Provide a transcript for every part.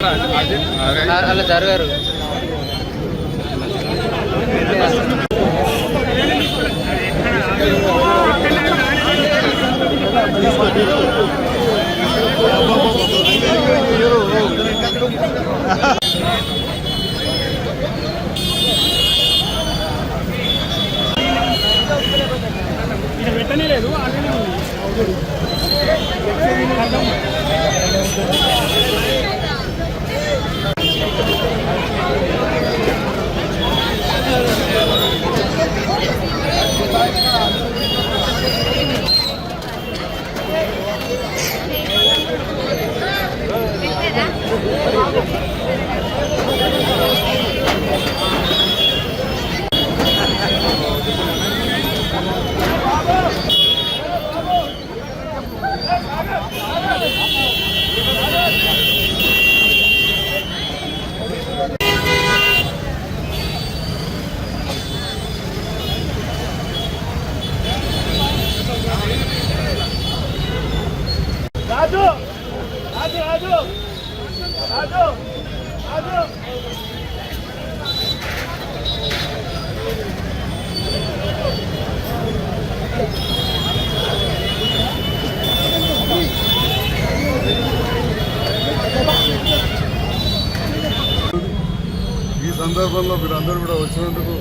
అలా జరగారు. రాజు రాజు రాజు రాజు రాజు. ఈ సందర్భంలో మీరందరూ కూడా వచ్చినందుకు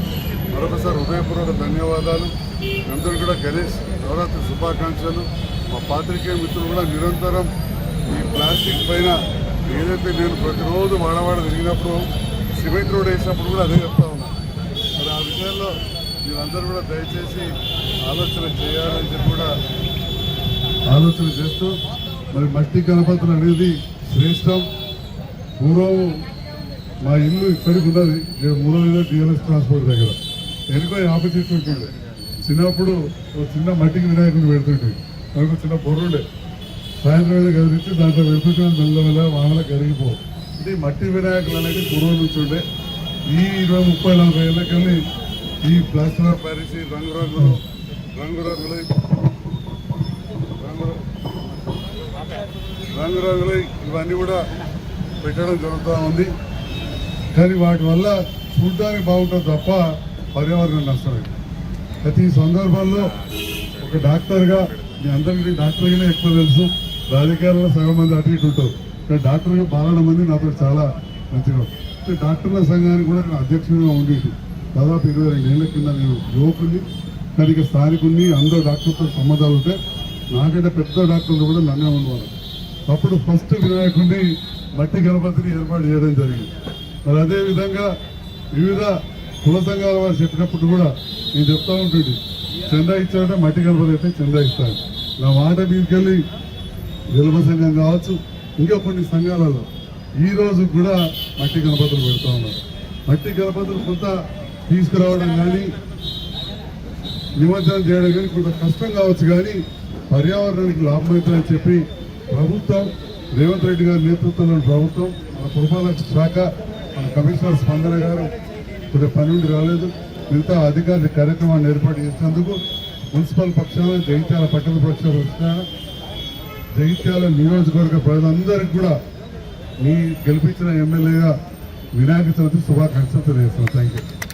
మరొకసారి హృదయపూర్వక ధన్యవాదాలు. అందరూ కూడా గణేష్ నవరాత్రి శుభాకాంక్షలు. మా పాత్రికేయ మిత్రులు కూడా నిరంతరం ఈ ప్లాస్టిక్ పైన ఏదైతే నేను ప్రతిరోజు వాడవాడ తిరిగినప్పుడు సిమెంట్ రోడ్ వేసినప్పుడు కూడా అదే చెప్తా ఉన్నా. మరి ఆ విషయంలో మీరందరూ కూడా దయచేసి ఆలోచన చేయాలని చెప్పి కూడా ఆలోచన చేస్తూ మరి మట్టి గణపతులు అనేది శ్రేష్టం. పూర్వం మా ఇల్లు ఇక్కడికి ఉన్నది. నేను మూడో మీద టీఎల్ఎస్ ట్రాన్స్పోర్ట్ దగ్గర. వెనుక ఆపోజిట్ ఉంటుండే చిన్నప్పుడు ఒక చిన్న మట్టికి వినాయకుడిని పెడుతుంటే. నాకు చిన్న బొర్రుండే. సాయంత్రం వేళ కదిలించి దాంట్లో వెతుకుని మెల్లమెల్ల వానల కరిగిపో. అంటే మట్టి వినాయకులు అనేది పూర్వం నుంచి ఉండే ఈ ఇరవై ముప్పై నలభై ఏళ్ళకెళ్ళి ఈ ప్లాస్టర్ ఆఫ్ ప్యారిస్ రంగురంగులు రంగురంగులు రంగు రంగురంగులు ఇవన్నీ కూడా పెట్టడం జరుగుతూ ఉంది. కానీ వాటి వల్ల చూడడానికి బాగుంటుంది తప్ప పర్యావరణం నష్టమే. ప్రతి సందర్భంలో ఒక డాక్టర్గా మీ అందరికీ డాక్టర్గానే ఎక్కువ తెలుసు. రాజకీయాల్లో సగం మంది అటు ఇటు ఉంటారు. కానీ డాక్టర్గా మంది నాతో చాలా మంచిగా డాక్టర్ల సంఘానికి కూడా నేను అధ్యక్షుడిగా ఉండేది. దాదాపు ఇరవై రెండు ఏళ్ళ కింద నేను యువకుని కానీ ఇక స్థానికుని అందరూ డాక్టర్తో సంబంధాలు ఉంటే నాకంటే పెద్ద డాక్టర్లు కూడా నన్నే ఉండేవారు అప్పుడు ఫస్ట్ వినాయకుడిని మట్టి గణపతిని ఏర్పాటు చేయడం జరిగింది. మరి అదేవిధంగా వివిధ కుల సంఘాల వారు చెప్పినప్పుడు కూడా నేను చెప్తా ఉంటుంది చందా ఇచ్చారంటే మట్టి గణపతి అయితే చందా ఇస్తాడు నా మాట మీదకెళ్ళి విలువ సంఘం కావచ్చు ఇంకా కొన్ని సంఘాలలో ఈ రోజు కూడా మట్టి గణపతులు పెడతా ఉన్నారు. మట్టి గణపతులు కొంత తీసుకురావడం కానీ నిమజ్జనం చేయడం కానీ కొంత కష్టం కావచ్చు కానీ పర్యావరణానికి లాభం అవుతుందని చెప్పి ప్రభుత్వం రేవంత్ రెడ్డి గారి నేతృత్వంలోని ప్రభుత్వం మన పురపాలక శాఖ మన కమిషనర్ స్పందన గారు కొద్దిగా పని రాలేదు. మిగతా అధికారులు కార్యక్రమాన్ని ఏర్పాటు చేసినందుకు మున్సిపల్ పక్షాన జగిత్యాల పట్టణ పక్షాలు వచ్చిన జగిత్యాల నియోజకవర్గ ప్రజలందరికీ కూడా మీ గెలిపించిన ఎమ్మెల్యేగా వినాయక చవితి శుభాకాంక్షలు తెలియజేస్తున్నాను. Thank you